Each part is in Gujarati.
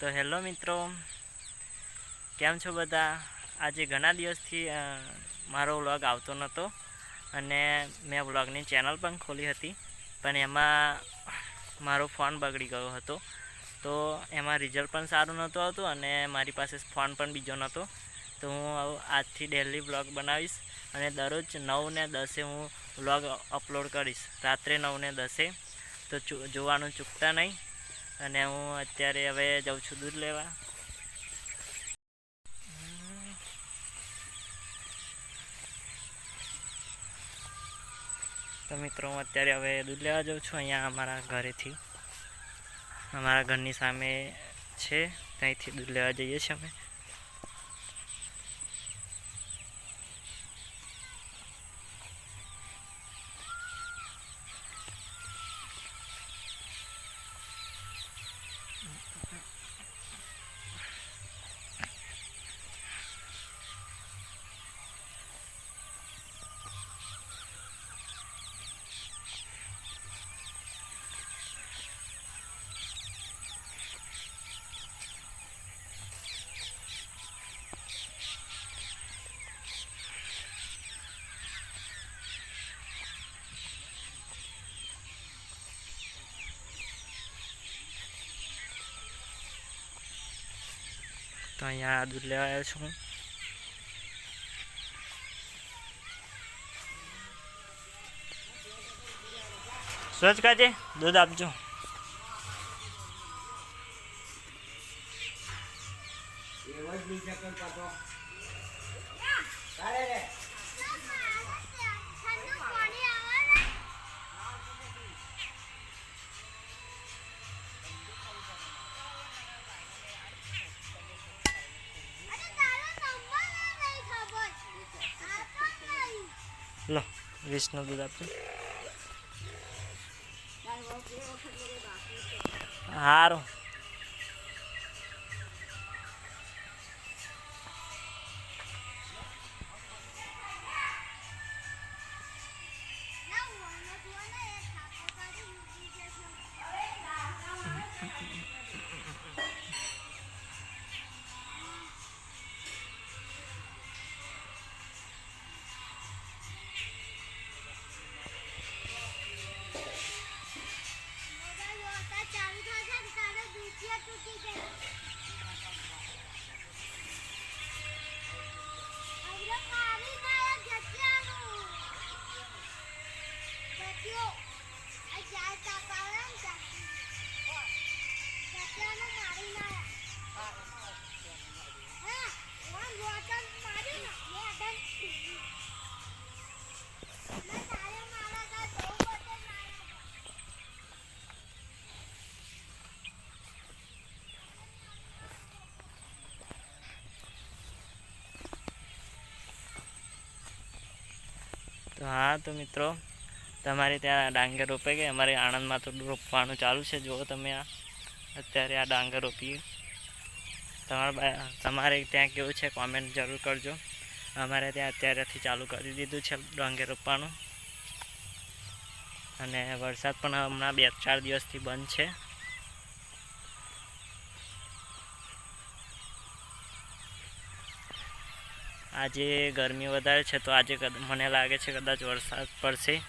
તો હેલો મિત્રો, કેમ છો બધા? આજે ઘણા દિવસથી મારો વ્લોગ આવતો નહોતો અને મેં વ્લોગની ચેનલ પણ ખોલી હતી, પણ એમાં મારો ફોન બગડી ગયો હતો. તો એમાં રિઝલ્ટ પણ સારું નહોતું આવતું અને મારી પાસે ફોન પણ બીજો નહોતો. તો હું આજથી ડેલી વ્લોગ બનાવીશ અને દરરોજ નવ ને દસે હું વ્લોગ અપલોડ કરીશ. રાત્રે નવ ને દસે, તો જોવાનું ચૂકતા નહીં. અને હું અત્યારે હવે જાઉં છું દૂધ લેવા. તો મિત્રો, હું અત્યારે હવે દૂધ લેવા જાઉં છું અહીંયા અમારા ઘરેથી. અમારા ઘરની સામે છે, ત્યાંથી દૂધ લેવા જઈએ છીએ અમે. તો અહીંયા દૂધ લેવા આવ્યો છું સૂરજ કાજે દૂધ આપજો લો વીસનું દૂધ આપજો. સારું હા, તો મિત્રો, તમારે ત્યાં ડાંગર રોપે કે અમારે આણંદમાં તો રોપવાનું ચાલુ છે. જુઓ તમે આ. અત્યારે આ ડાંગર રોપીએ તમારા તમારે ત્યાં કેવું છે? કોમેન્ટ જરૂર કરજો. અમારે ત્યાં અત્યારેથી ચાલુ કરી દીધું છે ડાંગર રોપવાનું. અને વરસાદ પણ હમણાં બે ચાર દિવસથી બંધ છે. આજે ગરમી વધારે છે, તો આજે મને લાગે છે કદાચ વરસાદ પડશે.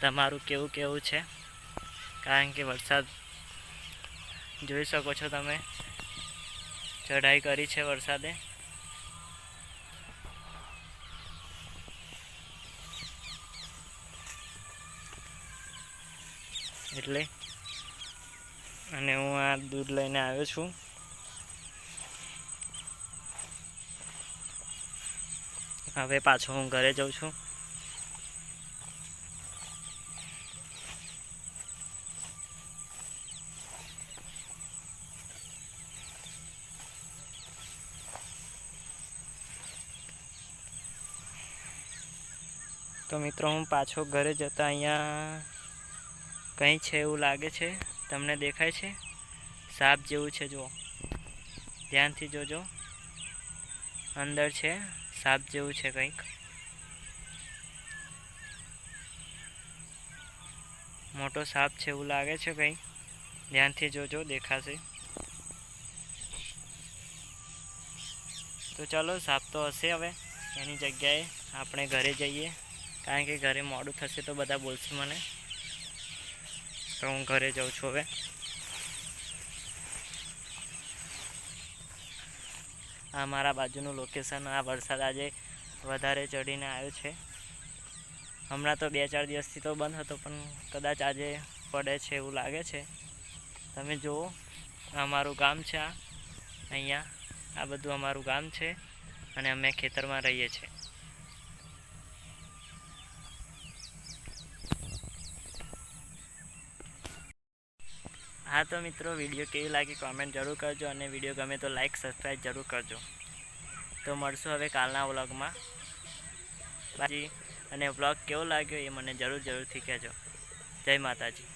તમારું કેવું કેવું છે? કારણ કે વરસાદ, જોઈ શકો છો તમે, ચઢાઈ કરી છે વરસાદે. એટલે, અને હું આ દૂધ લઈને આવ્યો છું. હવે પાછો હું ઘરે જઉં છું. તો મિત્રો, હું પાછો ઘરે જતા અહીંયા કંઈ છે એવું લાગે છે? તમને દેખાય છે? સાપ જેવું છે, જુઓ. ધ્યાનથી જોજો. અંદર છે. સાપ જેવું છે કંઈક. મોટો સાપ છે એવું લાગે છે કંઈ ધ્યાનથી જોજો, દેખાશે. તો ચલો, સાપ તો હશે હવે. એની જગ્યાએ આપણે ઘરે જઈએ. કારણ કે ઘરે મોડું થશે તો બધા બોલશે મને. તો હું ઘરે જાઉં છું હવે. આ મારા બાજુનું લોકેશન આ વરસાદ આજે વધારે ચડીને આવ્યો છે. હમણાં તો બે ચાર દિવસથી તો બંધ હતો, પણ કદાચ આજે પડે છે એવું લાગે છે. તમે જુઓ અમારું ગામ છે આ. અહીંયા આ બધું અમારું ગામ છે અને અમે ખેતરમાં રહીએ છીએ. હા તો મિત્રો વીડિયો કેવી લાગી કોમેન્ટ જરૂર કરજો અને વીડિયો ગમે તો લાઈક સબસ્ક્રાઈબ જરૂર કરજો. તો મળશું હવે કાલના વ્લોગમાં બાજી અને વ્લોગ કેવો લાગ્યો એ મને જરૂર જરૂરથી કહેજો. જય માતાજી.